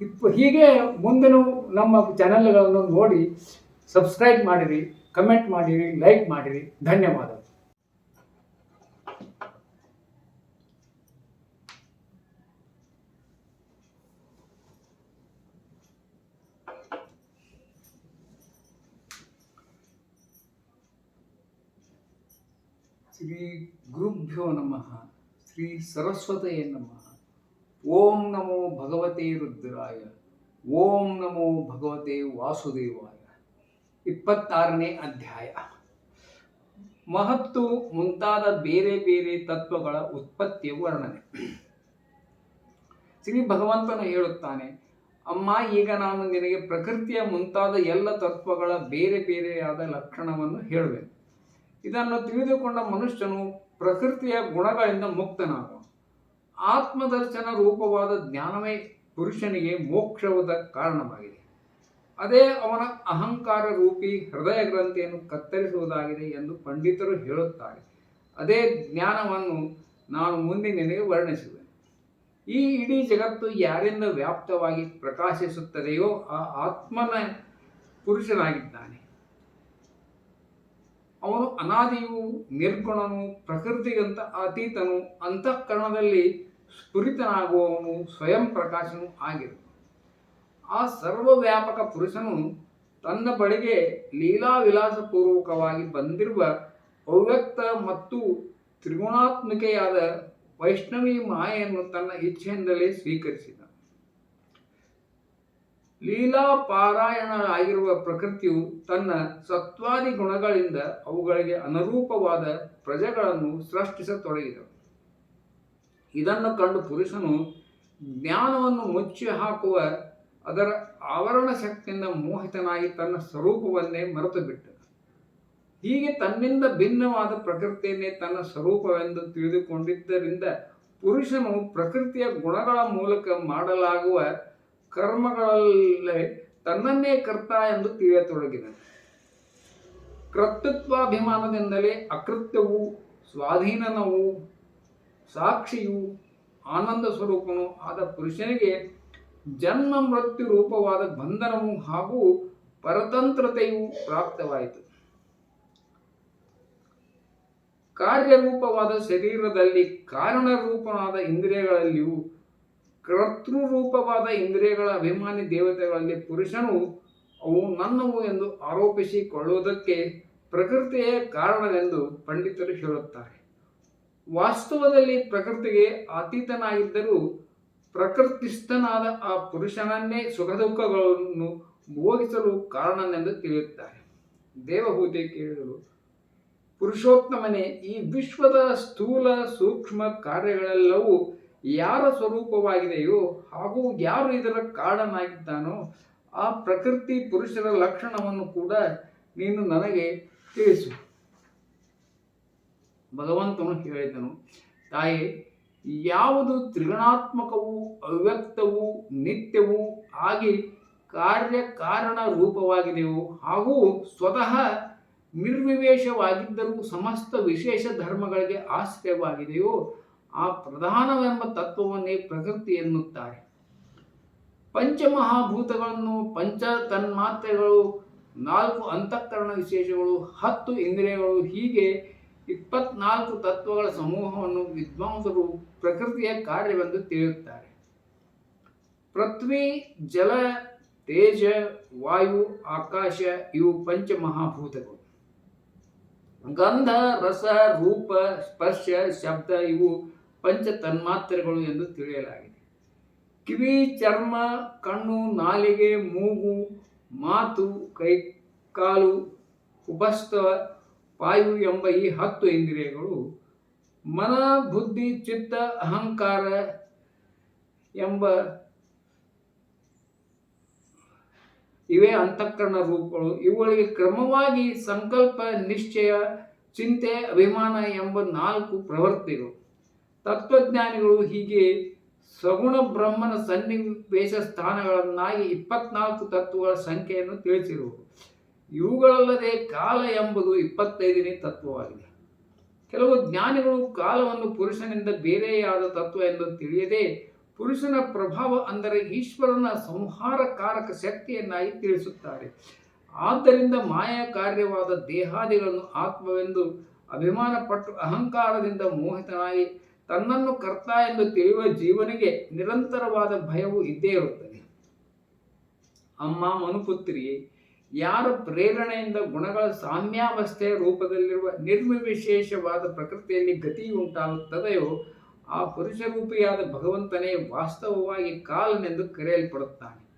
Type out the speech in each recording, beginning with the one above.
ಇಪ್ಪ- ಹೀಗೆ ಮುಂದಿನ ನಮ್ಮ ಚಾನಲ್ಗಳನ್ನು ನೋಡಿ ಸಬ್ಸ್ಕ್ರೈಬ್ ಮಾಡಿರಿ ಕಮೆಂಟ್ ಮಾಡಿರಿ ಲೈಕ್ ಮಾಡಿರಿ. ಧನ್ಯವಾದಗಳು. ಶ್ರೀ ಗುರುಭ್ಯೋ ನಮಃ. ಶ್ರೀ ಸರಸ್ವತೆಯೇ ನಮಃ. ಓಂ ನಮೋ ಭಗವತಿ ರುದ್ರಾಯ, ಓಂ ನಮೋ ಭಗವತೆ ವಾಸುದೇವಾಯ. ಇಪ್ಪತ್ತಾರನೇ ಅಧ್ಯಾಯ. ಮಹತ್ತು ಮುಂತಾದ ಬೇರೆ ಬೇರೆ ತತ್ವಗಳ ಉತ್ಪತ್ತಿಯ ವರ್ಣನೆ. ಶ್ರೀ ಭಗವಂತನು ಹೇಳುತ್ತಾನೆ, ಅಮ್ಮ, ಈಗ ನಾನು ನಿನಗೆ ಪ್ರಕೃತಿಯ ಮುಂತಾದ ಎಲ್ಲ ತತ್ವಗಳ ಬೇರೆ ಬೇರೆಯಾದ ಲಕ್ಷಣವನ್ನು ಹೇಳುವೆ ಇದನ್ನು ತಿಳಿದುಕೊಂಡ ಮನುಷ್ಯನು ಪ್ರಕೃತಿಯ ಗುಣಗಳಿಂದ ಮುಕ್ತನಾಗುವ ಆತ್ಮದರ್ಶನ ರೂಪವಾದ ಜ್ಞಾನವೇ ಪುರುಷನಿಗೆ ಮೋಕ್ಷವಾದ ಕಾರಣವಾಗಿದೆ. ಅದೇ ಅವನ ಅಹಂಕಾರ ರೂಪಿ ಹೃದಯ ಗ್ರಂಥಿಯನ್ನು ಕತ್ತರಿಸುವುದಾಗಿದೆ ಎಂದು ಪಂಡಿತರು ಹೇಳುತ್ತಾರೆ. ಅದೇ ಜ್ಞಾನವನ್ನು ನಾನು ಮುಂದೆ ನಿನಗೆ ವರ್ಣಿಸುವೆ ಈ ಇಡೀ ಜಗತ್ತು ಯಾರಿಂದ ವ್ಯಾಪ್ತವಾಗಿ ಪ್ರಕಾಶಿಸುತ್ತದೆಯೋ ಆ ಆತ್ಮನ ಪುರುಷನಾಗಿದ್ದಾನೆ. ಅವನು ಅನಾದಿಯು ನಿರ್ಗುಣನು ಪ್ರಕೃತಿಗಂತ ಅತೀತನು ಅಂತಃಕರಣದಲ್ಲಿ ಸ್ಫುರಿತನಾಗುವವನು ಸ್ವಯಂ ಪ್ರಕಾಶನೂ ಆಗಿರು ಆ ಸರ್ವವ್ಯಾಪಕ ಪುರುಷನು ತನ್ನ ಬಳಿಗೆ ಲೀಲಾ ವಿಲಾಸಪೂರ್ವಕವಾಗಿ ಬಂದಿರುವ ಅವ್ಯಕ್ತ ಮತ್ತು ತ್ರಿಗುಣಾತ್ಮಿಕೆಯಾದ ವೈಷ್ಣವಿ ಮಾಯೆಯನ್ನು ತನ್ನ ಇಚ್ಛೆಯಿಂದಲೇ ಸ್ವೀಕರಿಸಿದ. ಲೀಲಾಪಾರಾಯಣರಾಗಿರುವ ಪ್ರಕೃತಿಯು ತನ್ನ ಸತ್ವಾದಿ ಗುಣಗಳಿಂದ ಅವುಗಳಿಗೆ ಅನುರೂಪವಾದ ಪ್ರಜೆಗಳನ್ನು ಸೃಷ್ಟಿಸತೊಡಗಿದಳು ಇದನ್ನು ಕಂಡು ಪುರುಷನು ಜ್ಞಾನವನ್ನು ಮುಚ್ಚಿ ಹಾಕುವ ಅದರ ಆವರಣ ಶಕ್ತಿಯಿಂದ ಮೋಹಿತನಾಗಿ ತನ್ನ ಸ್ವರೂಪವನ್ನೇ ಮರೆತು ಬಿಟ್ಟ ಹೀಗೆ ತನ್ನಿಂದ ಭಿನ್ನವಾದ ಪ್ರಕೃತಿಯನ್ನೇ ತನ್ನ ಸ್ವರೂಪವೆಂದು ತಿಳಿದುಕೊಂಡಿದ್ದರಿಂದ ಪುರುಷನು ಪ್ರಕೃತಿಯ ಗುಣಗಳ ಮೂಲಕ ಮಾಡಲಾಗುವ ಕರ್ಮಗಳಲ್ಲೇ ತನ್ನನ್ನೇ ಕರ್ತ ಎಂದು ತಿಳಿಯತೊಡಗಿದನು. ಕರ್ತೃತ್ವಾಭಿಮಾನದಿಂದಲೇ ಅಕೃತ್ಯವು, ಸ್ವಾಧೀನನವೂ ಸಾಕ್ಷಿಯೂ ಆನಂದ ಸ್ವರೂಪನು ಆದ ಪುರುಷನಿಗೆ ಜನ್ಮ ಮೃತ್ಯು ರೂಪವಾದ ಬಂಧನವು ಹಾಗೂ ಪರತಂತ್ರತೆಯು ಪ್ರಾಪ್ತವಾಯಿತು. ಕಾರ್ಯರೂಪವಾದ ಶರೀರದಲ್ಲಿ ಕಾರಣರೂಪವಾದ ಇಂದ್ರಿಯಗಳಲ್ಲಿಯೂ ಕರ್ತೃರೂಪವಾದ ಇಂದ್ರಿಯಗಳ ಅಭಿಮಾನಿ ದೇವತೆಗಳಲ್ಲಿ ಪುರುಷನು ಅವು ನನ್ನವು ಎಂದು ಆರೋಪಿಸಿಕೊಳ್ಳುವುದಕ್ಕೆ ಪ್ರಕೃತಿಯೇ ಕಾರಣವೆಂದು ಪಂಡಿತರು ಹೇಳುತ್ತಾರೆ. ವಾಸ್ತವದಲ್ಲಿ ಪ್ರಕೃತಿಗೆ ಅತೀತನಾಗಿದ್ದರೂ ಪ್ರಕೃತಿಸ್ಥನಾದ ಆ ಪುರುಷನನ್ನೇ ಸುಖ ದುಃಖಗಳನ್ನು ಭೋಗಿಸಲು ಕಾರಣನೆಂದು ತಿಳಿಯುತ್ತಾರೆ. ದೇವಭೂತಿ ಕೇಳಿದರು, ಪುರುಷೋತ್ತಮನೇ, ಈ ವಿಶ್ವದ ಸ್ಥೂಲ ಸೂಕ್ಷ್ಮ ಕಾರ್ಯಗಳೆಲ್ಲವೂ ಯಾರ ಸ್ವರೂಪವಾಗಿದೆಯೋ ಹಾಗೂ ಯಾರು ಇದರ ಕಾರಣನಾಗಿದ್ದಾನೋ ಆ ಪ್ರಕೃತಿ ಪುರುಷರ ಲಕ್ಷಣವನ್ನು ಕೂಡ ನೀನು ನನಗೆ ತಿಳಿಸು. ಭಗವಂತನು ಹೇಳಿದನು, ತಾಯಿ, ಯಾವುದು ತ್ರಿಗುಣಾತ್ಮಕವೂ ಅವ್ಯಕ್ತವೂ ನಿತ್ಯವೂ ಆಗಿ ಕಾರ್ಯ ಕಾರಣ ರೂಪವಾಗಿದೆಯೋ ಹಾಗೂ ಸ್ವತಃ ನಿರ್ವಿವೇಶವಾಗಿದ್ದರೂ ಸಮಸ್ತ ವಿಶೇಷ ಧರ್ಮಗಳಿಗೆ ಆಶ್ರಯವಾಗಿದೆಯೋ, ಆ ಪ್ರಧಾನವೆಂಬ ತತ್ವವನ್ನೇ ಪ್ರಕೃತಿ ಎನ್ನುತ್ತಾರೆ. ಪಂಚಮಹಾಭೂತಗಳನ್ನು ಪಂಚ ತನ್ಮಾತ್ರೆಗಳು ನಾಲ್ಕು ಅಂತಃಕರಣ ವಿಶೇಷಗಳು, ಹತ್ತು ಇಂದ್ರಿಯಗಳು ಹೀಗೆ ಇಪ್ಪತ್ನಾಲ್ಕು ತತ್ವಗಳ ಸಮೂಹವನ್ನು ವಿದ್ವಾಂಸರು ಪ್ರಕೃತಿಯ ಕಾರ್ಯವೆಂದು ತಿಳಿಯುತ್ತಾರೆ. ಪೃಥ್ವಿ, ಜಲ, ತೇಜ, ವಾಯು, ಆಕಾಶ ಇವು ಪಂಚಮಹಾಭೂತಗಳು. ಗಂಧ, ರಸ, ರೂಪ, ಸ್ಪರ್ಶ, ಶಬ್ದ ಇವು ಪಂಚ ತನ್ಮಾತ್ರೆಗಳು ಎಂದು ತಿಳಿಯಲಾಗಿದೆ. ಕಿವಿ, ಚರ್ಮ, ಕಣ್ಣು, ನಾಲಿಗೆ, ಮೂಗು, ಮಾತು, ಕೈ, ಕಾಲು, ಉಪಸ್ಥ ವಾಯು ಎಂಬ ಈ ಹತ್ತು ಇಂದ್ರಿಯಗಳು ಮನ, ಬುದ್ಧಿ, ಚಿತ್ತ, ಅಹಂಕಾರ ಎಂಬ ಇವೇ ಅಂತಃಕರಣ ರೂಪಗಳು. ಇವುಗಳಿಗೆ ಕ್ರಮವಾಗಿ ಸಂಕಲ್ಪ, ನಿಶ್ಚಯ, ಚಿಂತೆ, ಅಭಿಮಾನ ಎಂಬ ನಾಲ್ಕು ಪ್ರವೃತ್ತಿಗಳು. ತತ್ವಜ್ಞಾನಿಗಳು ಹೀಗೆ ಸಗುಣ ಬ್ರಹ್ಮನ ಸನ್ನಿವೇಶ ಸ್ಥಾನಗಳನ್ನಾಗಿ ಇಪ್ಪತ್ನಾಲ್ಕು ತತ್ವಗಳ ಸಂಖ್ಯೆಯನ್ನು ತಿಳಿಸಿರುವುದು. ಇವುಗಳಲ್ಲದೆ ಕಾಲ ಎಂಬುದು ಇಪ್ಪತ್ತೈದನೇ ತತ್ವವಾಗಿದೆ. ಕೆಲವು ಜ್ಞಾನಿಗಳು ಕಾಲವನ್ನು ಪುರುಷನಿಂದ ಬೇರೆಯಾದ ತತ್ವ ಎಂದು ತಿಳಿಯದೆ ಪುರುಷನ ಪ್ರಭಾವ ಅಂದರೆ ಈಶ್ವರನ ಸಂಹಾರಕಾರಕ ಶಕ್ತಿಯನ್ನಾಗಿ ತಿಳಿಸುತ್ತಾರೆ. ಆದ್ದರಿಂದ ಮಾಯಾ ಕಾರ್ಯವಾದ ದೇಹಾದಿಗಳನ್ನು ಆತ್ಮವೆಂದು ಅಭಿಮಾನ ಪಟ್ಟು ಅಹಂಕಾರದಿಂದ ಮೋಹಿತನಾಗಿ ತನ್ನನ್ನು ಕರ್ತ ಎಂದು ತಿಳಿಯುವ ಜೀವನಿಗೆ ನಿರಂತರವಾದ ಭಯವು ಇದ್ದೇ ಇರುತ್ತದೆ. ಅಮ್ಮ ಮನುಪುತ್ರಿಯೇ ಯಾರ ಪ್ರೇರಣೆಯಿಂದ ಗುಣಗಳ ಸಾಮ್ಯಾವಸ್ಥೆಯ ರೂಪದಲ್ಲಿರುವ ನಿರ್ವಿಶೇಷವಾದ ಪ್ರಕೃತಿಯಲ್ಲಿ ಗತಿ ಉಂಟಾಗುತ್ತದೆಯೋ, ಆ ಪುರುಷರೂಪಿಯಾದ ಭಗವಂತನೇ ವಾಸ್ತವವಾಗಿ ಕಾಲನೆಂದು ಕರೆಯಲ್ಪಡುತ್ತಾನೆ.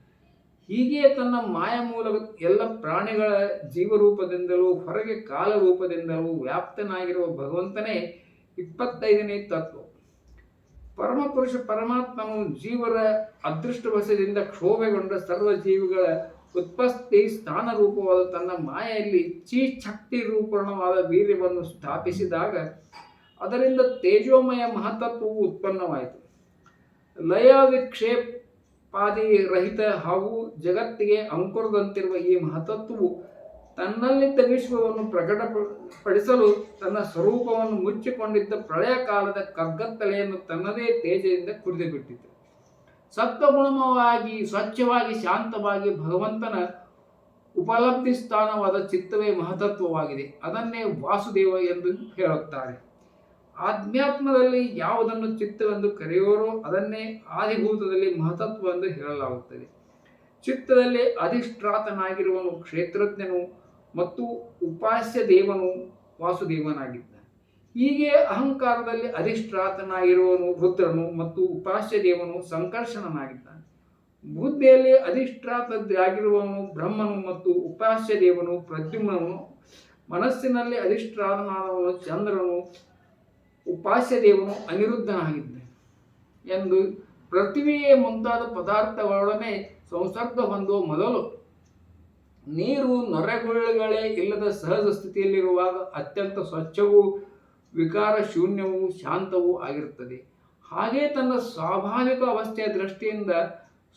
ಹೀಗೆ ತನ್ನ ಮಾಯ ಮೂಲಕ ಎಲ್ಲ ಪ್ರಾಣಿಗಳ ಜೀವರೂಪದಿಂದಲೂ ಹೊರಗೆ ಕಾಲ ರೂಪದಿಂದಲೂ ವ್ಯಾಪ್ತನಾಗಿರುವ ಭಗವಂತನೇ ಇಪ್ಪತ್ತೈದನೇ ತತ್ವ. ಪರಮಪುರುಷ ಪರಮಾತ್ಮನು ಜೀವರ ಅದೃಷ್ಟವಶದಿಂದ ಕ್ಷೋಭೆಗೊಂಡ ಸರ್ವ ಜೀವಿಗಳ ಉತ್ಪತ್ತಿ ಸ್ಥಾನ ರೂಪವಾದ ತನ್ನ ಮಾಯೆಯಲ್ಲಿ ಚೀ ಶಕ್ತಿ ರೂಪಣವಾದ ವೀರ್ಯವನ್ನು ಸ್ಥಾಪಿಸಿದಾಗ ಅದರಿಂದ ತೇಜೋಮಯ ಮಹತತ್ವವು ಉತ್ಪನ್ನವಾಯಿತು. ಲಯ ವಿಕ್ಷೇಪಾದಿ ರಹಿತ ಹಾಗೂ ಜಗತ್ತಿಗೆ ಅಂಕುರದಂತಿರುವ ಈ ಮಹತತ್ವವು ತನ್ನಲ್ಲಿದ್ದ ವಿಶ್ವವನ್ನು ಪ್ರಕಟಪಡಿಸಲು ತನ್ನ ಸ್ವರೂಪವನ್ನು ಮುಚ್ಚಿಕೊಂಡಿದ್ದ ಪ್ರಳಯ ಕಾಲದ ಕಗ್ಗತ್ತಲೆಯನ್ನು ತನ್ನದೇ ತೇಜದಿಂದ ಕುಡಿದು ಬಿಟ್ಟಿತು ಸತ್ವಗುಣಮವಾಗಿ, ಸ್ವಚ್ಛವಾಗಿ, ಶಾಂತವಾಗಿ ಭಗವಂತನ ಉಪಲಬ್ಧಿ ಸ್ಥಾನವಾದ ಚಿತ್ತವೇ ಮಹತತ್ವವಾಗಿದೆ ಅದನ್ನೇ ವಾಸುದೇವ ಎಂದು ಹೇಳುತ್ತಾರೆ. ಆಧ್ಯಾತ್ಮದಲ್ಲಿ ಯಾವುದನ್ನು ಚಿತ್ತವೆಂದು ಕರೆಯೋರೋ ಅದನ್ನೇ ಆದಿಭೂತದಲ್ಲಿ ಮಹತತ್ವ ಎಂದು ಹೇಳಲಾಗುತ್ತದೆ. ಚಿತ್ತದಲ್ಲಿ ಅಧಿಷ್ಠಾತನಾಗಿರುವನು ಕ್ಷೇತ್ರಜ್ಞನು ಮತ್ತು ಉಪಾಸ್ಯ ದೇವನು ವಾಸುದೇವನಾಗಿದ್ದಾನೆ. ಹೀಗೆ ಅಹಂಕಾರದಲ್ಲಿ ಅಧಿಷ್ಠಾತನಾಗಿರುವನು ರುದ್ರನು ಮತ್ತು ಉಪಾಸ್ಯದೇವನು ಸಂಕರ್ಷಣನಾಗಿದ್ದಾನೆ. ಬುದ್ಧಿಯಲ್ಲಿ ಅಧಿಷ್ಠಾತದ್ದಾಗಿರುವವನು ಬ್ರಹ್ಮನು ಮತ್ತು ಉಪಾಸ್ಯದೇವನು ಪ್ರದ್ಯುಮ್ನನು. ಮನಸ್ಸಿನಲ್ಲಿ ಅಧಿಷ್ಠಾತನಾದವನು ಚಂದ್ರನು ಉಪಾಸ್ಯದೇವನು ಅನಿರುದ್ಧನಾಗಿದ್ದಾನೆ ಎಂದು ಪೃಥ್ವಿಯೇ ಮುಂತಾದ ಪದಾರ್ಥಗಳೊಡನೆ ಸಂಸರ್ಗ ಹೊಂದುವ ಮೊದಲು ನೀರು ನೊರೆಗುಳ್ಳಗಳೇ ಇಲ್ಲದ ಸಹಜ ಸ್ಥಿತಿಯಲ್ಲಿರುವಾಗ ಅತ್ಯಂತ ಸ್ವಚ್ಛವೂ ವಿಕಾರ ಶೂನ್ಯವೂ ಶಾಂತವೂ ಆಗಿರುತ್ತದೆ. ಹಾಗೆ ತನ್ನ ಸ್ವಾಭಾವಿಕ ಅವಸ್ಥೆಯ ದೃಷ್ಟಿಯಿಂದ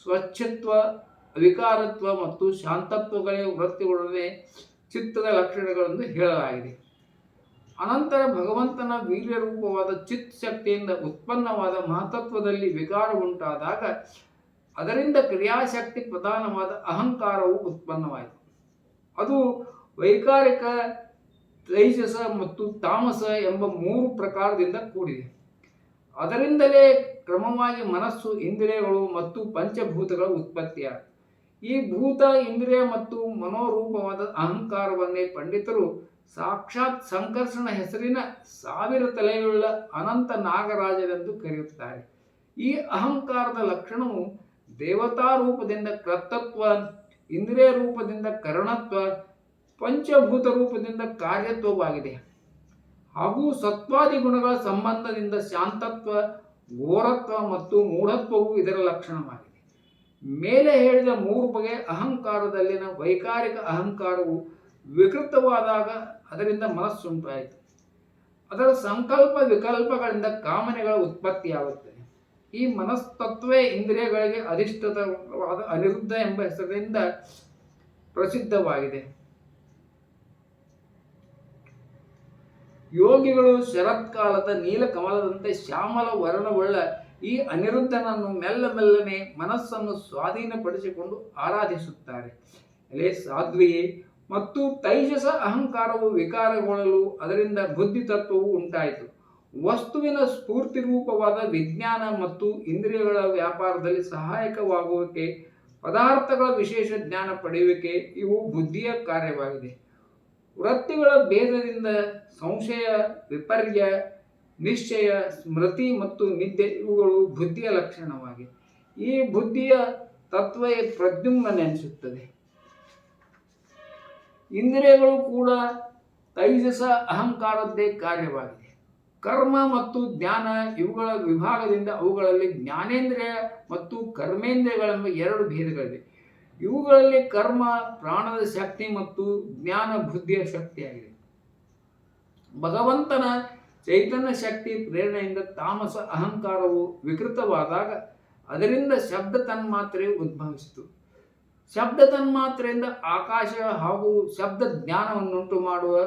ಸ್ವಚ್ಛತ್ವ ವಿಕಾರತ್ವ ಮತ್ತು ಶಾಂತತ್ವಗಳೇ ವೃತ್ತಿಗಳೊಡನೆ ಚಿತ್ತದ ಲಕ್ಷಣಗಳೆಂದು ಹೇಳಲಾಗಿದೆ. ಅನಂತರ ಭಗವಂತನ ವೀರ್ಯರೂಪವಾದ ಚಿತ್ ಶಕ್ತಿಯಿಂದ ಉತ್ಪನ್ನವಾದ ಮಹತತ್ವದಲ್ಲಿ ವಿಕಾರ ಉಂಟಾದಾಗ ಅದರಿಂದ ಕ್ರಿಯಾಶಕ್ತಿ ಪ್ರಧಾನವಾದ ಅಹಂಕಾರವು ಉತ್ಪನ್ನವಾಯಿತು. ಅದು ವೈಕಾರಿಕ ತೈಜಸ ಮತ್ತು ತಾಮಸ ಎಂಬ ಮೂರು ಪ್ರಕಾರದಿಂದ ಕೂಡಿದೆ. ಅದರಿಂದಲೇ ಕ್ರಮವಾಗಿ ಮನಸ್ಸು, ಇಂದ್ರಿಯಗಳು ಮತ್ತು ಪಂಚಭೂತಗಳ ಉತ್ಪತ್ತಿಯಾದ ಈ ಭೂತ, ಇಂದ್ರಿಯ ಮತ್ತು ಮನೋರೂಪವಾದ ಅಹಂಕಾರವನ್ನೇ ಪಂಡಿತರು ಸಾಕ್ಷಾತ್ ಸಂಕರ್ಷಣ ಹೆಸರಿನ ಸಾವಿರ ತಲೆಯುಳ್ಳ ಅನಂತ ನಾಗರಾಜರೆಂದು ಕರೆಯುತ್ತಾರೆ. ಈ ಅಹಂಕಾರದ ಲಕ್ಷಣವು ದೇವತಾ ರೂಪದಿಂದ ಕರ್ತತ್ವ ಇಂದ್ರಿಯ ರೂಪದಿಂದ ಕರಣತ್ವ ಪಂಚಭೂತ ರೂಪದಿಂದ ಕಾರ್ಯತ್ವವಾಗಿದೆ. ಹಾಗೂ ಸತ್ವಾದಿ ಗುಣಗಳ ಸಂಬಂಧದಿಂದ ಶಾಂತತ್ವ, ಘೋರತ್ವ ಮತ್ತು ಮೂಢತ್ವವು ಇದರ ಲಕ್ಷಣವಾಗಿದೆ. ಮೇಲೆ ಹೇಳಿದ ಮೂರು ಬಗೆಯ ಅಹಂಕಾರದಲ್ಲಿನ ವೈಕಾರಿಕ ಅಹಂಕಾರವು ವಿಕೃತವಾದಾಗ ಅದರಿಂದ ಮನಸ್ಸುಂಟಾಯಿತು. ಅದರ ಸಂಕಲ್ಪ ವಿಕಲ್ಪಗಳಿಂದ ಕಾಮನೆಗಳ ಉತ್ಪತ್ತಿಯಾಗುತ್ತದೆ. ಈ ಮನಸ್ತತ್ವೇ ಇಂದ್ರಿಯಗಳಿಗೆ ಅಧಿಷ್ಠಿತವಾದ ಅನಿರುದ್ಧ ಎಂಬ ಹೆಸರಿನಿಂದ ಪ್ರಸಿದ್ಧವಾಗಿದೆ. ಯೋಗಿಗಳು ಶರತ್ಕಾಲದ ನೀಲಕಮಲದಂತೆ ಶ್ಯಾಮಲ ವರ್ಣವುಳ್ಳ ಈ ಅನಿರುದ್ಧನನ್ನು ಮೆಲ್ಲ ಮೆಲ್ಲನೆ ಮನಸ್ಸನ್ನು ಸ್ವಾಧೀನಪಡಿಸಿಕೊಂಡು ಆರಾಧಿಸುತ್ತಾರೆ. ಎಲೆ ಸಾಧ್ವಿಯೇ, ಮತ್ತು ತೈಜಸ ಅಹಂಕಾರವು ವಿಕಾರಗೊಳ್ಳಲು ಅದರಿಂದ ಬುದ್ಧಿ ತತ್ವವು ಉಂಟಾಯಿತು. ವಸ್ತುವಿನ ಸ್ಫೂರ್ತಿ ರೂಪವಾದ ವಿಜ್ಞಾನ ಮತ್ತು ಇಂದ್ರಿಯಗಳ ವ್ಯಾಪಾರದಲ್ಲಿ ಸಹಾಯಕವಾಗುವಿಕೆ, ಪದಾರ್ಥಗಳ ವಿಶೇಷ ಜ್ಞಾನ ಪಡೆಯುವಿಕೆ, ಇವು ಬುದ್ಧಿಯ ಕಾರ್ಯವಾಗಿದೆ. ವೃತ್ತಿಗಳ ಭೇದದಿಂದ ಸಂಶಯ ವಿಪರ್ಯ ನಿಶ್ಚಯ, ಸ್ಮೃತಿ ಮತ್ತು ನಿದ್ದೆ ಇವುಗಳು ಬುದ್ಧಿಯ ಲಕ್ಷಣವಾಗಿ. ಈ ಬುದ್ಧಿಯ ತತ್ವ ಪ್ರದ್ಯುಮ್ನ ನೆನೆಸುತ್ತದೆ. ಇಂದ್ರಿಯಗಳು ಕೂಡ ತೈಜಸ ಅಹಂಕಾರದ್ದೇ ಕಾರ್ಯವಾಗಿದೆ. ಕರ್ಮ ಮತ್ತು ಜ್ಞಾನ ಇವುಗಳ ವಿಭಾಗದಿಂದ ಅವುಗಳಲ್ಲಿ ಜ್ಞಾನೇಂದ್ರಿಯ ಮತ್ತು ಕರ್ಮೇಂದ್ರಿಯಗಳೆಂಬ ಎರಡು ಭೇದಗಳಿವೆ. ಇವುಗಳಲ್ಲಿ ಕರ್ಮ, ಪ್ರಾಣದ ಶಕ್ತಿ ಮತ್ತು ಜ್ಞಾನ, ಬುದ್ಧಿಯ ಶಕ್ತಿಯಾಗಿದೆ ಭಗವಂತನ ಚೈತನ್ಯ ಶಕ್ತಿ ಪ್ರೇರಣೆಯಿಂದ ತಾಮಸ ಅಹಂಕಾರವು ವಿಕೃತವಾದಾಗ ಅದರಿಂದ ಶಬ್ದ ತನ್ಮಾತ್ರೆ ಉದ್ಭವಿಸಿತು. ಶಬ್ದ ತನ್ಮಾತ್ರೆಯಿಂದ ಆಕಾಶ ಹಾಗೂ ಶಬ್ದ ಜ್ಞಾನವನ್ನುಂಟು ಮಾಡುವ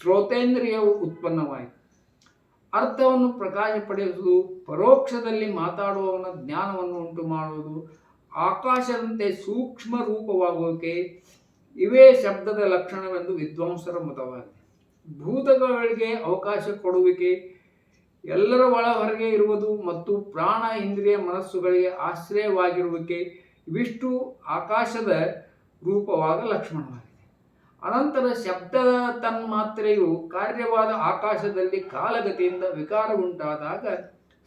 ಶ್ರೋತೇಂದ್ರಿಯವು ಉತ್ಪನ್ನವಾಯಿತು. ಅರ್ಥವನ್ನು ಪ್ರಕಾಶಪಡಿಸುವುದು ಪರೋಕ್ಷದಲ್ಲಿ ಮಾತಾಡುವವನ ಜ್ಞಾನವನ್ನು ಉಂಟು ಮಾಡುವುದು ಆಕಾಶದಂತೆ ಸೂಕ್ಷ್ಮ ರೂಪವಾಗುವಿಕೆ ಇವೇ ಶಬ್ದದ ಲಕ್ಷಣವೆಂದು ವಿದ್ವಾಂಸರ ಮತವಾಗಿದೆ. ಭೂತಗಳಿಗೆ ಅವಕಾಶ ಕೊಡುವಿಕೆ, ಎಲ್ಲರ ಒಳ ಹೊರಗೆ ಇರುವುದು ಮತ್ತು ಪ್ರಾಣ, ಇಂದ್ರಿಯ ಮನಸ್ಸುಗಳಿಗೆ ಆಶ್ರಯವಾಗಿರುವಿಕೆ, ಇವಿಷ್ಟು ಆಕಾಶದ ರೂಪವಾದ ಲಕ್ಷಣವಾಗಿದೆ. ಅನಂತರ ಶಬ್ದದ ತನ್ಮಾತ್ರೆಯು ಕಾರ್ಯವಾದ ಆಕಾಶದಲ್ಲಿ ಕಾಲಗತಿಯಿಂದ ವಿಕಾರ ಉಂಟಾದಾಗ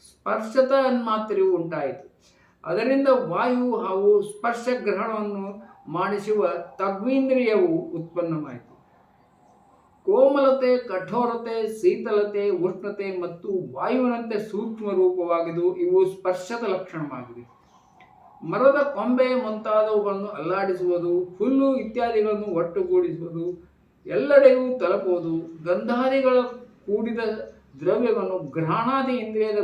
ಸ್ಪರ್ಶತ ತನ್ಮಾತ್ರೆಯು ಉಂಟಾಯಿತು. ಅದರಿಂದ ವಾಯು ಹಾಗೂ ಸ್ಪರ್ಶ ಗ್ರಹಣವನ್ನು ಮಾಡಿಸುವ ತಗ್ವೀಂದ್ರಿಯವು ಉತ್ಪನ್ನವಾಯಿತು. ಕೋಮಲತೆ, ಕಠೋರತೆ, ಶೀತಲತೆ, ಉಷ್ಣತೆ ಮತ್ತು ವಾಯುವಿನಂತೆ ಸೂಕ್ಷ್ಮ ರೂಪವಾಗಿದ್ದು ಇವು ಸ್ಪರ್ಶದ ಲಕ್ಷಣವಾಗಿದೆ ಮರದ ಕೊಂಬೆ ಮುಂತಾದವುಗಳನ್ನು ಅಲ್ಲಾಡಿಸುವುದು, ಹುಲ್ಲು ಇತ್ಯಾದಿಗಳನ್ನು ಒಟ್ಟುಗೂಡಿಸುವುದು, ಎಲ್ಲೆಡೆಯೂ ತಲುಪುವುದು, ಗಂಧಾದಿಗಳ ಕೂಡಿದ ದ್ರವ್ಯವನ್ನು ಗ್ರಹಣಾದಿ ಇಂದ್ರಿಯದ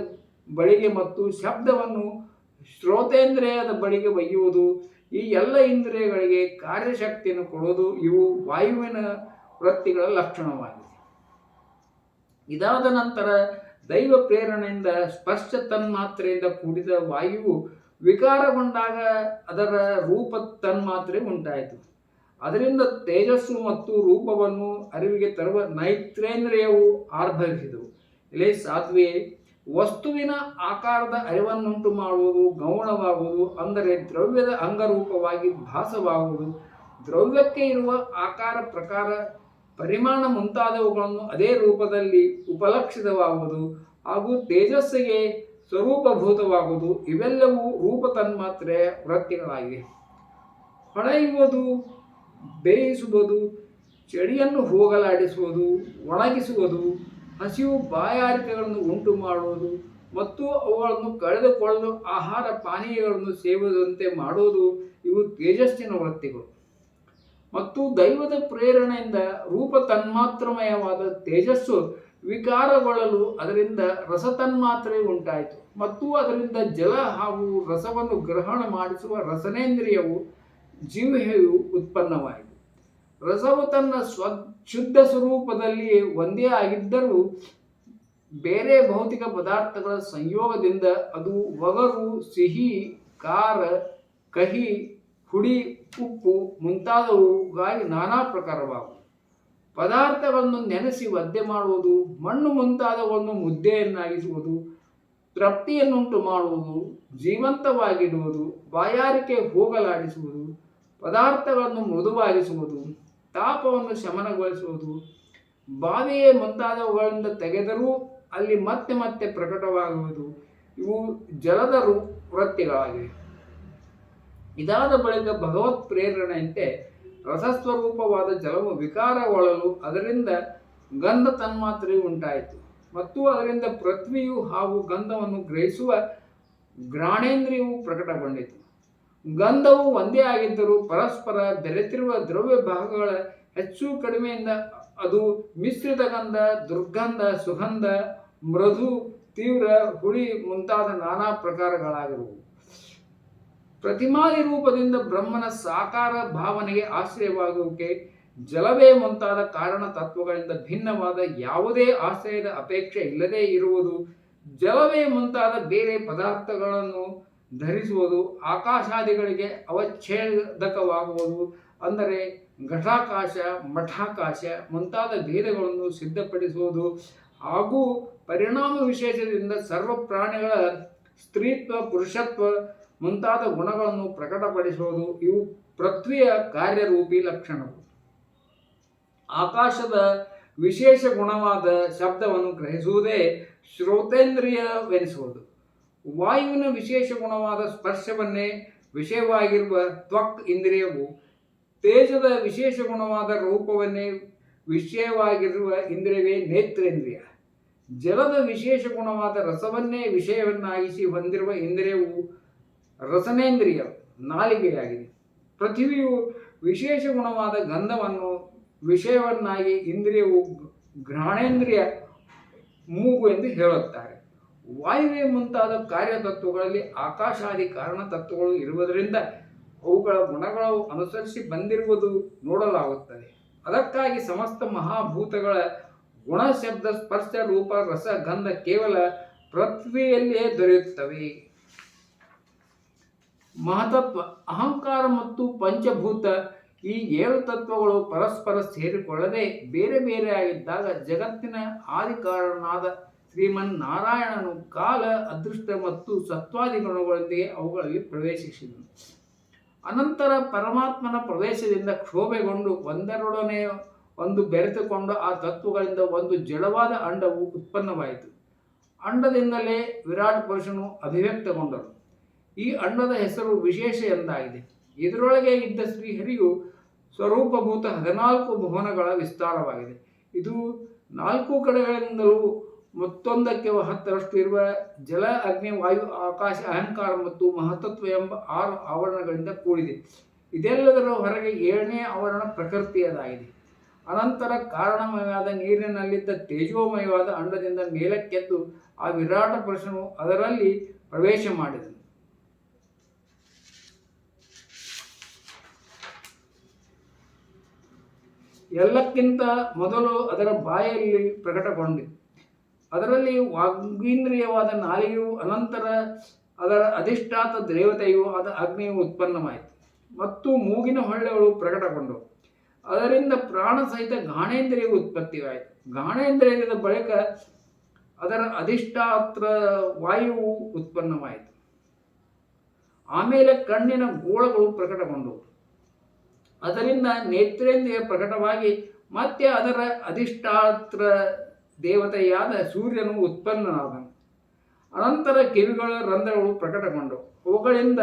ಬಳಿಗೆ ಮತ್ತು ಶಬ್ದವನ್ನು ಶ್ರೋತೇಂದ್ರಿಯದ ಬಳಿಗೆ ಒಯ್ಯುವುದು. ಈ ಎಲ್ಲ ಇಂದ್ರಿಯಗಳಿಗೆ ಕಾರ್ಯಶಕ್ತಿಯನ್ನು ಕೊಡುವುದು ಇವು ವಾಯುವಿನ ವೃತ್ತಿಗಳ ಲಕ್ಷಣವಾಗಿದೆ. ಇದಾದ ನಂತರ ದೈವ ಪ್ರೇರಣೆಯಿಂದ ಸ್ಪರ್ಶ ತನ್ಮಾತ್ರೆಯಿಂದ ಕೂಡಿದ ವಾಯುವು ವಿಕಾರಗೊಂಡಾಗ ಅದರ ರೂಪ ತನ್ಮಾತ್ರೆ ಉಂಟಾಯಿತು. ಅದರಿಂದ ತೇಜಸ್ಸು ಮತ್ತು ರೂಪವನ್ನು ಅರಿವಿಗೆ ತರುವ ನೈತ್ರೇಂದ್ರಿಯವು ಆರ್ಭವಿಸಿದವು. ಇಲ್ಲೇ ಸಾಧ್ವೆ ವಸ್ತುವಿನ ಆಕಾರದ ಅರಿವನ್ನುಂಟು ಮಾಡುವುದು, ಗೌಣವಾಗುವುದು, ಅಂದರೆ ದ್ರವ್ಯದ ಅಂಗರೂಪವಾಗಿ ಭಾಸವಾಗುವುದು. ದ್ರವ್ಯಕ್ಕೆ ಇರುವ ಆಕಾರ ಪ್ರಕಾರ ಪರಿಮಾಣ ಮುಂತಾದವುಗಳನ್ನು ಅದೇ ರೂಪದಲ್ಲಿ ಉಪಲಕ್ಷಿತವಾಗುವುದು ಹಾಗೂ ತೇಜಸ್ಸಿಗೆ ಸ್ವರೂಪಭೂತವಾಗುವುದು. ಇವೆಲ್ಲವೂ ರೂಪ ತನ್ಮಾತ್ರೆಯ ವೃತ್ತಿಗಳಾಗಿವೆ. ಹೊಳೆಯುವುದು ಬೇಯಿಸುವುದು, ಚಳಿಯನ್ನು ಹೋಗಲಾಡಿಸುವುದು, ಒಣಗಿಸುವುದು ಹಸಿವು ಬಾಯಾರಿಕೆಗಳನ್ನು ಉಂಟು ಮಾಡುವುದು ಮತ್ತು ಅವುಗಳನ್ನು ಕಳೆದುಕೊಳ್ಳಲು ಆಹಾರ ಪಾನೀಯಗಳನ್ನು ಸೇವಿಸುವಂತೆ ಮಾಡುವುದು ಇವು ತೇಜಸ್ಸಿನ ವೃತ್ತಿಗಳು. ಮತ್ತು ದೈವದ ಪ್ರೇರಣೆಯಿಂದ ರೂಪ ತನ್ಮಾತ್ರಮಯವಾದ ತೇಜಸ್ಸು ವಿಕಾರಗೊಳ್ಳಲು ಅದರಿಂದ ರಸತನ್ಮಾತ್ರೆ ಉಂಟಾಯಿತು. ಮತ್ತು ಅದರಿಂದ ಜಲ ಹಾಗೂ ರಸವನ್ನು ಗ್ರಹಣ ಮಾಡಿಸುವ ರಸನೇಂದ್ರಿಯವು ಜಿಹ್ವೆಯು ಉತ್ಪನ್ನವಾಯಿತು ರಸವು ತನ್ನ ಸ್ವ ಶುದ್ಧ ಸ್ವರೂಪದಲ್ಲಿ ಒಂದೇ ಆಗಿದ್ದರೂ ಬೇರೆ ಭೌತಿಕ ಪದಾರ್ಥಗಳ ಸಂಯೋಗದಿಂದ ಅದು ಒಗರು, ಸಿಹಿ, ಖಾರ, ಕಹಿ, ಹುಡಿ, ಉಪ್ಪು ಮುಂತಾದವುಗಾಗಿ ನಾನಾ ಪ್ರಕಾರವಾಗುವುದು ಪದಾರ್ಥಗಳನ್ನು ನೆನೆಸಿ ಒದ್ದೆ ಮಾಡುವುದು, ಮಣ್ಣು ಮುಂತಾದವನ್ನು ಮುದ್ದೆಯನ್ನಾಗಿಸುವುದು, ತೃಪ್ತಿಯನ್ನುಂಟು ಮಾಡುವುದು, ಜೀವಂತವಾಗಿಡುವುದು, ಬಾಯಾರಿಕೆ ಹೋಗಲಾಡಿಸುವುದು ಪದಾರ್ಥಗಳನ್ನು ಮೃದುವಾಗಿಸುವುದು. ತಾಪವನ್ನು ಶಮನಗೊಳಿಸುವುದು. ಬಾವಿಯೇ ಮುಂತಾದವುಗಳಿಂದ ತೆಗೆದರೂ ಅಲ್ಲಿ ಮತ್ತೆ ಮತ್ತೆ ಪ್ರಕಟವಾಗುವುದು. ಇವು ಜಲದ ರೂ, ವೃತ್ತಿಗಳಾಗಿವೆ. ಇದಾದ ಬಳಿಕ ಭಗವತ್ ಪ್ರೇರಣೆಯಂತೆ ರಸಸ್ವರೂಪವಾದ ಜಲವು ವಿಕಾರಗೊಳ್ಳಲು ಅದರಿಂದ ಗಂಧ ತನ್ಮಾತ್ರೆಯು ಉಂಟಾಯಿತು. ಮತ್ತು ಅದರಿಂದ ಪೃಥ್ವಿಯು ಹಾಗೂ ಗಂಧವನ್ನು ಗ್ರಹಿಸುವ ಗ್ರಾಣೇಂದ್ರಿಯವು ಪ್ರಕಟಗೊಂಡಿತು. ಗಂಧವು ಒಂದೇ ಆಗಿದ್ದರೂ ಪರಸ್ಪರ ಬೆರೆತಿರುವ ದ್ರವ್ಯ ಭಾಗಗಳ ಹೆಚ್ಚು ಕಡಿಮೆಯಿಂದ ಅದು ಮಿಶ್ರಿತ ಗಂಧ, ದುರ್ಗಂಧ, ಸುಗಂಧ, ಮೃದು, ತೀವ್ರ, ಹುಳಿ ಮುಂತಾದ ನಾನಾ ಪ್ರಕಾರಗಳಾಗಿರುವು. ಪ್ರತಿಮಾದಿ ರೂಪದಿಂದ ಬ್ರಹ್ಮನ ಸಾಕಾರ ಭಾವನೆಗೆ ಆಶ್ರಯವಾಗುವಿಕೆ, ಜಲವೇ ಮುಂತಾದ ಕಾರಣ ತತ್ವಗಳಿಂದ ಭಿನ್ನವಾದ ಯಾವುದೇ ಆಶ್ರಯದ ಅಪೇಕ್ಷೆ ಇಲ್ಲದೇ ಇರುವುದು, ಜಲವೇ ಮುಂತಾದ ಬೇರೆ ಪದಾರ್ಥಗಳನ್ನು ಧರಿಸುವುದು ಆಕಾಶಾದಿಗಳಿಗೆ ಅವಚ್ಛೇದಕವಾಗುವುದು. ಅಂದರೆ ಘಟಾಕಾಶ, ಮಠಾಕಾಶ ಮುಂತಾದ ಭೇದಗಳನ್ನು ಸಿದ್ಧಪಡಿಸುವುದು. ಹಾಗೂ ಪರಿಣಾಮ ವಿಶೇಷದಿಂದ ಸರ್ವ ಪ್ರಾಣಿಗಳ ಸ್ತ್ರೀತ್ವ, ಪುರುಷತ್ವ ಮುಂತಾದ ಗುಣಗಳನ್ನು ಪ್ರಕಟಪಡಿಸುವುದು. ಇವು ಪೃಥ್ವಿಯ ಕಾರ್ಯರೂಪಿ ಲಕ್ಷಣವು. ಆಕಾಶದ ವಿಶೇಷ ಗುಣವಾದ ಶಬ್ದವನ್ನು ಗ್ರಹಿಸುವುದೇ ಶ್ರೋತೇಂದ್ರಿಯವೆನಿಸುವುದು. ವಾಯುವಿನ ವಿಶೇಷ ಗುಣವಾದ ಸ್ಪರ್ಶವನ್ನೇ ವಿಷಯವಾಗಿರುವ ತ್ವಕ್ ಇಂದ್ರಿಯವು ತೇಜದ ವಿಶೇಷ ಗುಣವಾದ ರೂಪವನ್ನೇ ವಿಷಯವಾಗಿರುವ ಇಂದ್ರಿಯವೇ ನೇತ್ರೇಂದ್ರಿಯ. ಜಲದ ವಿಶೇಷ ಗುಣವಾದ ರಸವನ್ನೇ ವಿಷಯವನ್ನಾಗಿಸಿ ಹೊಂದಿರುವ ಇಂದ್ರಿಯವು ರಸನೇಂದ್ರಿಯ ನಾಲಿಗೆಯಾಗಿದೆ. ಪೃಥಿವಿಯು ವಿಶೇಷ ಗುಣವಾದ ಗಂಧವನ್ನು ವಿಷಯವನ್ನಾಗಿ ಇಂದ್ರಿಯವು ಘ್ರಾಣೇಂದ್ರಿಯ ಮೂಗು ಎಂದು ಹೇಳುತ್ತಾರೆ. ವಾಯುವೆ ಮುಂತಾದ ಕಾರ್ಯತತ್ವಗಳಲ್ಲಿ ಆಕಾಶಾದಿ ಕಾರಣ ತತ್ವಗಳು ಇರುವುದರಿಂದ ಅವುಗಳ ಗುಣಗಳು ಅನುಸರಿಸಿ ಬಂದಿರುವುದು ನೋಡಲಾಗುತ್ತದೆ. ಅದಕ್ಕಾಗಿ ಸಮಸ್ತ ಮಹಾಭೂತಗಳ ಗುಣ, ಶಬ್ದ, ಸ್ಪರ್ಶ, ರೂಪ, ರಸ, ಗಂಧ ಕೇವಲ ಪೃಥ್ವಿಯಲ್ಲಿಯೇ ದೊರೆಯುತ್ತವೆ. ಮಹತತ್ವ, ಅಹಂಕಾರ ಮತ್ತು ಪಂಚಭೂತ ಈ ಏಳು ತತ್ವಗಳು ಪರಸ್ಪರ ಸೇರಿಕೊಳ್ಳದೆ ಬೇರೆ ಬೇರೆಯಾಗಿದ್ದಾಗ ಜಗತ್ತಿನ ಆದಿಕಾರಣನಾದ ಶ್ರೀಮನ್ ನಾರಾಯಣನು ಕಾಲ, ಅದೃಷ್ಟ ಮತ್ತು ಸತ್ವಾದಿ ಗುಣಗಳೊಂದಿಗೆ ಅವುಗಳಲ್ಲಿ ಪ್ರವೇಶಿಸಿದನು. ಅನಂತರ ಪರಮಾತ್ಮನ ಪ್ರವೇಶದಿಂದ ಕ್ಷೋಭೆಗೊಂಡು ಒಂದರೊಡನೆ ಒಂದು ಬೆರೆತುಕೊಂಡು ಆ ತತ್ವಗಳಿಂದ ಒಂದು ಜಡವಾದ ಅಂಡವು ಉತ್ಪನ್ನವಾಯಿತು. ಅಂಡದಿಂದಲೇ ವಿರಾಟ್ ಪುರುಷನು ಅಭಿವ್ಯಕ್ತಗೊಂಡನು. ಈ ಅಂಡದ ಹೆಸರು ವಿಶೇಷ ಎಂದಾಗಿದೆ. ಇದರೊಳಗೆ ಇದ್ದ ಶ್ರೀಹರಿಯು ಸ್ವರೂಪಭೂತ ಹದಿನಾಲ್ಕು ಭುವನಗಳ ವಿಸ್ತಾರವಾಗಿದೆ. ಇದು ನಾಲ್ಕು ಕಡೆಗಳಿಂದಲೂ ಮತ್ತೊಂದಕ್ಕೆ ಹತ್ತರಷ್ಟು ಇರುವ ಜಲ, ಅಗ್ನಿ, ವಾಯು, ಆಕಾಶ, ಅಹಂಕಾರ ಮತ್ತು ಮಹತತ್ವ ಎಂಬ ಆರು ಆವರಣಗಳಿಂದ ಕೂಡಿದೆ. ಇದೆಲ್ಲದರ ಹೊರಗೆ ಏಳನೇ ಆವರಣ ಪ್ರಕೃತಿಯದಾಗಿದೆ. ಅನಂತರ ಕಾರಣಮಯವಾದ ನೀರಿನಲ್ಲಿದ್ದ ತೇಜೋಮಯವಾದ ಅಂಡದಿಂದ ಮೇಲಕ್ಕೆದ್ದು ಆ ವಿರಾಟ ಪುರುಷನು ಅದರಲ್ಲಿ ಪ್ರವೇಶ ಮಾಡಿದನು ಎಲ್ಲಕ್ಕಿಂತ ಮೊದಲು ಅದರ ಬಾಯಲ್ಲಿ ಪ್ರಕಟಗೊಂಡಿತು ಅದರಲ್ಲಿ ವಾಗೀಂದ್ರಿಯವಾದ ನಾಲಿಗೆಯು ಅನಂತರ ಅದರ ಅಧಿಷ್ಠಾತ ದೇವತೆಯು ಆದ ಅಗ್ನಿಯು ಉತ್ಪನ್ನವಾಯಿತು. ಮತ್ತು ಮೂಗಿನ ಹೊಳ್ಳೆಗಳು ಪ್ರಕಟಗೊಂಡವು ಅದರಿಂದ ಪ್ರಾಣ ಸಹಿತ ಘಾಣೇಂದ್ರಿಯವು ಉತ್ಪತ್ತಿಯಾಯಿತು. ಘಾಣೇಂದ್ರಿಯದ ಬಳಿಕ ಅದರ ಅಧಿಷ್ಠಾತ್ರ ವಾಯುವು ಉತ್ಪನ್ನವಾಯಿತು. ಆಮೇಲೆ ಕಣ್ಣಿನ ಗೋಳಗಳು ಪ್ರಕಟಗೊಂಡವು ಅದರಿಂದ ನೇತ್ರೇಂದ್ರಿಯ ಪ್ರಕಟವಾಗಿ ಮತ್ತೆ ಅದರ ಅಧಿಷ್ಠಾತ್ರ ದೇವತೆಯಾದ ಸೂರ್ಯನು ಉತ್ಪನ್ನನಾದನು. ಅನಂತರ ಕಿವಿಗಳ ರಂಧ್ರಗಳು ಪ್ರಕಟಗೊಂಡವು ಅವುಗಳಿಂದ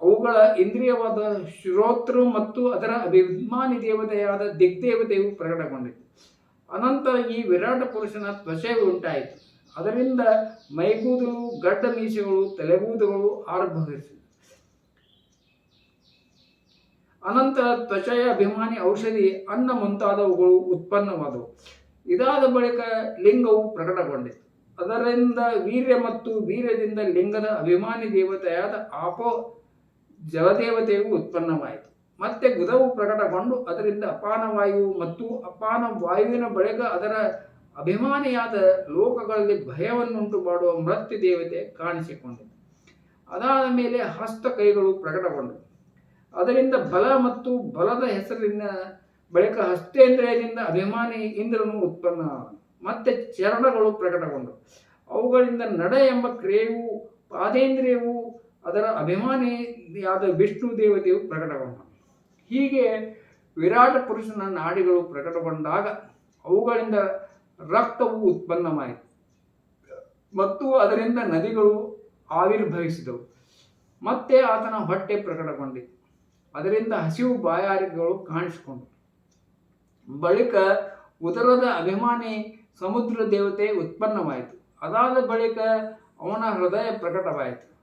ಅವುಗಳ ಇಂದ್ರಿಯವಾದ ಶ್ರೋತೃ ಮತ್ತು ಅದರ ಅಭಿಮಾನಿ ದೇವತೆಯಾದ ದಿಗ್ದೇವತೆಯು ಪ್ರಕಟಗೊಂಡಿತು. ಅನಂತರ ಈ ವಿರಾಟ ಪುರುಷನ ತ್ವಚೆಯು ಉಂಟಾಯಿತು. ಅದರಿಂದ ಮೈಗೂದಲು, ಗಡ್ಡ ಮೀಸೆಗಳು, ತಲೆಗೂದುಗಳು ಆರಂಭಿಸಿತು ಅನಂತರ ತ್ವಚೆಯ ಅಭಿಮಾನಿ ಔಷಧಿ, ಅನ್ನ ಮುಂತಾದವುಗಳು ಉತ್ಪನ್ನವಾದವು. ಇದಾದ ಬಳಿಕ ಲಿಂಗವು ಪ್ರಕಟಗೊಂಡಿತು. ಅದರಿಂದ ವೀರ್ಯ ಮತ್ತು ವೀರ್ಯದಿಂದ ಲಿಂಗದ ಅಭಿಮಾನಿ ದೇವತೆಯಾದ ಆಪೋ ಜಲದೇವತೆಯು ಉತ್ಪನ್ನವಾಯಿತು. ಮತ್ತೆ ಗುದವು ಪ್ರಕಟಗೊಂಡು ಅದರಿಂದ ಅಪಾನ ವಾಯು ಮತ್ತು ಅಪಾನ ವಾಯುವಿನ ಬಳಿಕ ಅದರ ಅಭಿಮಾನಿಯಾದ ಲೋಕಗಳಲ್ಲಿ ಭಯವನ್ನುಂಟು ಮಾಡುವ ಮೃತ್ಯು ದೇವತೆ ಕಾಣಿಸಿಕೊಂಡಿತು. ಅದಾದ ಮೇಲೆ ಹಸ್ತ ಕೈಗಳು ಪ್ರಕಟಗೊಂಡವು ಅದರಿಂದ ಬಲ ಮತ್ತು ಬಲದ ಹೆಸರಿನ ಬಳಿಕ ಹಸ್ತೇಂದ್ರಿಯದಿಂದ ಅಭಿಮಾನಿ ಇಂದ್ರನು ಉತ್ಪನ್ನ ಮತ್ತೆ ಚರಣಗಳು ಪ್ರಕಟಗೊಂಡವು ಅವುಗಳಿಂದ ನಡ ಎಂಬ ಕ್ರಿಯೆಯು ಪಾದೇಂದ್ರಿಯವು, ಅದರ ಅಭಿಮಾನಿ ಆದ ವಿಷ್ಣು ದೇವತೆಯು ಪ್ರಕಟಗೊಂಡ. ಹೀಗೆ ವಿರಾಟ ಪುರುಷನ ನಾಡಿಗಳು ಪ್ರಕಟಗೊಂಡಾಗ ಅವುಗಳಿಂದ ರಕ್ತವು ಉತ್ಪನ್ನವಾಯಿತು. ಮತ್ತು ಅದರಿಂದ ನದಿಗಳು ಆವಿರ್ಭವಿಸಿದವು. ಮತ್ತೆ ಆತನ ಹೊಟ್ಟೆ ಪ್ರಕಟಗೊಂಡಿತು. ಅದರಿಂದ ಹಸಿವು ಬಾಯಾರಿಕೆಗಳು ಕಾಣಿಸಿಕೊಂಡವು. ಬಳಿಕ ಉದರದ ಅಭಿಮಾನಿ ಸಮುದ್ರ ದೇವತೆ ಉತ್ಪನ್ನವಾಯಿತು. ಅದಾದ ಬಳಿಕ ಅವನ ಹೃದಯ ಪ್ರಕಟವಾಯಿತು.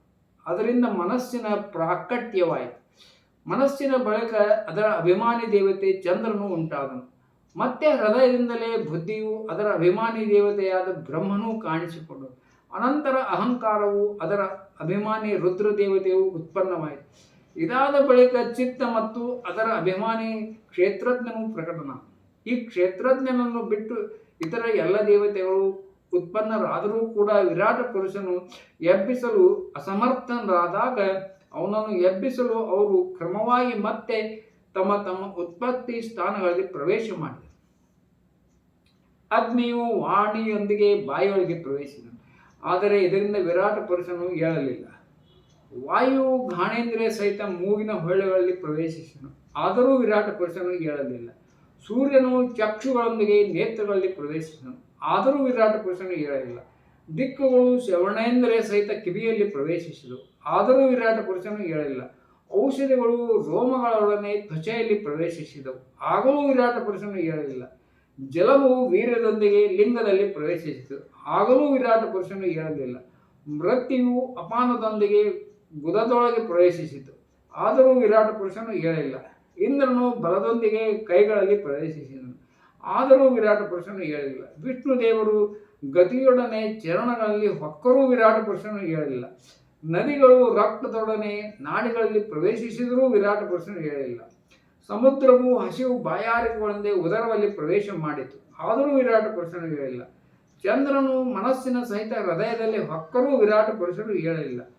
ಅದರಿಂದ ಮನಸ್ಸಿನ ಪ್ರಾಕಟ್ಯವಾಯಿತು. ಮನಸ್ಸಿನ ಬಳಿಕ ಅದರ ಅಭಿಮಾನಿ ದೇವತೆ ಚಂದ್ರನು ಉಂಟಾದನು. ಮತ್ತೆ ಹೃದಯದಿಂದಲೇ ಬುದ್ಧಿಯು ಅದರ ಅಭಿಮಾನಿ ದೇವತೆಯಾದ ಬ್ರಹ್ಮನೂ ಕಾಣಿಸಿಕೊಂಡನು. ಅನಂತರ ಅಹಂಕಾರವು ಅದರ ಅಭಿಮಾನಿ ರುದ್ರ ದೇವತೆಯು ಉತ್ಪನ್ನವಾಯಿತು. ಇದಾದ ಬಳಿಕ ಚಿತ್ತ ಮತ್ತು ಅದರ ಅಭಿಮಾನಿ ಕ್ಷೇತ್ರಜ್ಞನು ಪ್ರಕಟನ ಈ ಕ್ಷೇತ್ರಜ್ಞನನ್ನು ಬಿಟ್ಟು ಇತರ ಎಲ್ಲ ದೇವತೆಗಳು ಉತ್ಪನ್ನರಾದರೂ ಕೂಡ ವಿರಾಟ ಪುರುಷನು ಎಬ್ಬಿಸಲು ಅಸಮರ್ಥನರಾದಾಗ ಅವನನ್ನು ಎಬ್ಬಿಸಲು ಅವರು ಕ್ರಮವಾಗಿ ಮತ್ತೆ ತಮ್ಮ ತಮ್ಮ ಉತ್ಪತ್ತಿ ಸ್ಥಾನಗಳಲ್ಲಿ ಪ್ರವೇಶ ಮಾಡಿದರು. ಅಗ್ನಿಯು ವಾಣಿಯೊಂದಿಗೆ ಬಾಯಿಯೊಳಗೆ ಪ್ರವೇಶಿಸಿದನು. ಆದರೆ ಇದರಿಂದ ವಿರಾಟ ಪುರುಷನು ಏಳಲಿಲ್ಲ. ವಾಯು ಘಾಣೇಂದ್ರಿಯ ಸಹಿತ ಮೂಗಿನ ಹೊಳ್ಳೆಗಳಲ್ಲಿ ಪ್ರವೇಶಿಸಿದನು. ಆದರೂ ವಿರಾಟ ಪುರುಷನು ಏಳಲಿಲ್ಲ. ಸೂರ್ಯನು ಚಕ್ಷುಗಳೊಂದಿಗೆ ನೇತ್ರಗಳಲ್ಲಿ ಪ್ರವೇಶಿಸಿದನು. ಆದರೂ ವಿರಾಟ ಪುರುಷನು ಹೇಳಲಿಲ್ಲ. ದಿಕ್ಕುಗಳು ಶ್ರವಣೇಂದ್ರಿಯ ಸಹಿತ ಕಿವಿಯಲ್ಲಿ ಪ್ರವೇಶಿಸಿದವು. ಆದರೂ ವಿರಾಟ ಪುರುಷನು ಹೇಳಲಿಲ್ಲ. ಔಷಧಿಗಳು ರೋಮಗಳೊಡನೆ ತ್ವಚೆಯಲ್ಲಿ ಪ್ರವೇಶಿಸಿದವು. ಆಗಲೂ ವಿರಾಟ ಪುರುಷನು ಹೇಳಲಿಲ್ಲ. ಜಲವು ವೀರ್ಯದೊಂದಿಗೆ ಲಿಂಗದಲ್ಲಿ ಪ್ರವೇಶಿಸಿತು. ಆಗಲೂ ವಿರಾಟ ಪುರುಷನು ಹೇಳಲಿಲ್ಲ. ಮೃತ್ಯು ಅಪಾನದೊಂದಿಗೆ ಗುದದೊಳಗೆ ಪ್ರವೇಶಿಸಿತು. ಆದರೂ ವಿರಾಟ ಪುರುಷನು ಹೇಳಲಿಲ್ಲ. ಇಂದ್ರನು ಬಲದೊಂದಿಗೆ ಕೈಗಳಲ್ಲಿ ಪ್ರವೇಶಿಸಿದನು. ಆದರೂ ವಿರಾಟ ಪುರುಷನು ಹೇಳಲಿಲ್ಲ ವಿಷ್ಣು ದೇವರು ಗತಿಯೊಡನೆ ಚರಣಗಳಲ್ಲಿ ಹೊಕ್ಕರೂ ವಿರಾಟ ಪುರುಷನು ಹೇಳಲಿಲ್ಲ ನದಿಗಳು ರಕ್ತದೊಡನೆ ನಾಡಿಗಳಲ್ಲಿ ಪ್ರವೇಶಿಸಿದರೂ ವಿರಾಟ ಪುರುಷನು ಹೇಳಲಿಲ್ಲ ಸಮುದ್ರವು ಹಸಿವು ಬಾಯಾರಿಕೆಗಳಂತೆ ಉದರದಲ್ಲಿ ಪ್ರವೇಶ ಮಾಡಿತು. ಆದರೂ ವಿರಾಟ ಪುರುಷನು ಹೇಳಲಿಲ್ಲ ಚಂದ್ರನು ಮನಸ್ಸಿನ ಸಹಿತ ಹೃದಯದಲ್ಲಿ ಹೊಕ್ಕರೂ ವಿರಾಟ ಪುರುಷರು ಹೇಳಲಿಲ್ಲ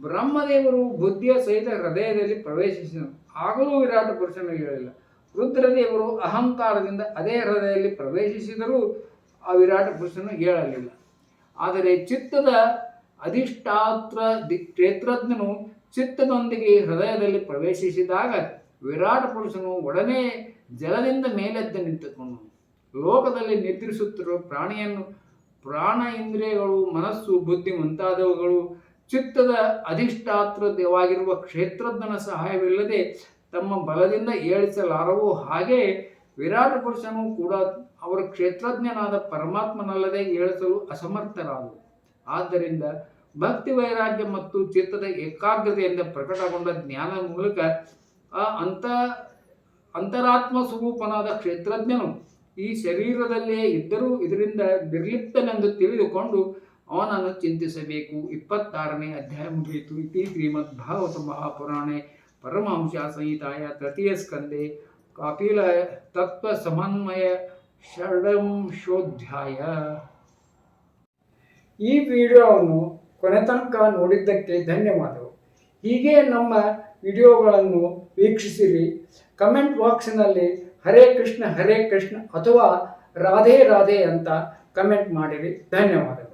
ಬ್ರಹ್ಮದೇವರು ಬುದ್ಧಿಯ ಸಹಿತ ಹೃದಯದಲ್ಲಿ ಪ್ರವೇಶಿಸಿದನು. ಆಗಲೂ ವಿರಾಟ ಪುರುಷನು ಹೇಳಲಿಲ್ಲ ರುದ್ರದೇವರು ಅಹಂಕಾರದಿಂದ ಅದೇ ಹೃದಯದಲ್ಲಿ ಪ್ರವೇಶಿಸಿದರೂ ಆ ವಿರಾಟ ಪುರುಷನು ಹೇಳಲಿಲ್ಲ. ಆದರೆ ಚಿತ್ತದ ಅಧಿಷ್ಠಾತ್ರ ದಿ ಕ್ಷೇತ್ರಜ್ಞನು ಚಿತ್ತದೊಂದಿಗೆ ಹೃದಯದಲ್ಲಿ ಪ್ರವೇಶಿಸಿದಾಗ ವಿರಾಟ ಪುರುಷನು ಒಡನೆ ಜಲದಿಂದ ಮೇಲೆದ್ದು ನಿಂತುಕೊಂಡು ಲೋಕದಲ್ಲಿ ನಿದ್ರಿಸುತ್ತಿರುವ ಪ್ರಾಣಿಯನ್ನು ಪ್ರಾಣ ಇಂದ್ರಿಯಗಳು, ಮನಸ್ಸು, ಬುದ್ಧಿ ಮುಂತಾದವುಗಳು ಚಿತ್ತದ ಅಧಿಷ್ಠಾತ್ರವಾಗಿರುವ ಕ್ಷೇತ್ರಜ್ಞನ ಸಹಾಯವಿಲ್ಲದೆ ತಮ್ಮ ಬಲದಿಂದ ಏಳಿಸಲಾರವು ಹಾಗೆ ವಿರಾಟ ಪುರುಷನು ಕೂಡ ಅವರ ಕ್ಷೇತ್ರಜ್ಞನಾದ ಪರಮಾತ್ಮನಲ್ಲದೆ ಏಳಿಸಲು ಅಸಮರ್ಥರಾದರು. ಆದ್ದರಿಂದ ಭಕ್ತಿ ವೈರಾಗ್ಯ ಮತ್ತು ಚಿತ್ತದ ಏಕಾಗ್ರತೆಯಿಂದ ಪ್ರಕಟಗೊಂಡ ಜ್ಞಾನ ಮೂಲಕ ಆ ಅಂತ ಅಂತರಾತ್ಮ ಸ್ವರೂಪನಾದ ಕ್ಷೇತ್ರಜ್ಞನು ಈ ಶರೀರದಲ್ಲೇ ಇದ್ದರೂ ಇದರಿಂದ ನಿರ್ಲಿಪ್ತನೆಂದು ತಿಳಿದುಕೊಂಡು ಅವನನ್ನು ಚಿಂತಿಸಬೇಕು. ಇಪ್ಪತ್ತಾರನೇ ಅಧ್ಯಾಯ ಮುಗಿಯಿತು. ಇತಿ ಶ್ರೀಮದ್ ಭಾಗವತ ಮಹಾಪುರಾಣೆ ಪರಮಹಂಶ ಸಂಹಿತಾಯ ತೃತೀಯ ಸ್ಕಂದೆ ಕಾಪಿಲ ತತ್ವ ಸಮನ್ವಯ ಷಡಂಶೋಧ್ಯಾಯ. ಈ ವಿಡಿಯೋವನ್ನು ಕೊನೆ ತನಕ ನೋಡಿದ್ದಕ್ಕೆ ಧನ್ಯವಾದಗಳು. ಹೀಗೆ ನಮ್ಮ ವಿಡಿಯೋಗಳನ್ನು ವೀಕ್ಷಿಸಿರಿ. ಕಮೆಂಟ್ ಬಾಕ್ಸ್ನಲ್ಲಿ ಹರೇ ಕೃಷ್ಣ ಹರೇ ಕೃಷ್ಣ ಅಥವಾ ರಾಧೆ ರಾಧೆ ಅಂತ ಕಮೆಂಟ್ ಮಾಡಿರಿ. ಧನ್ಯವಾದಗಳು.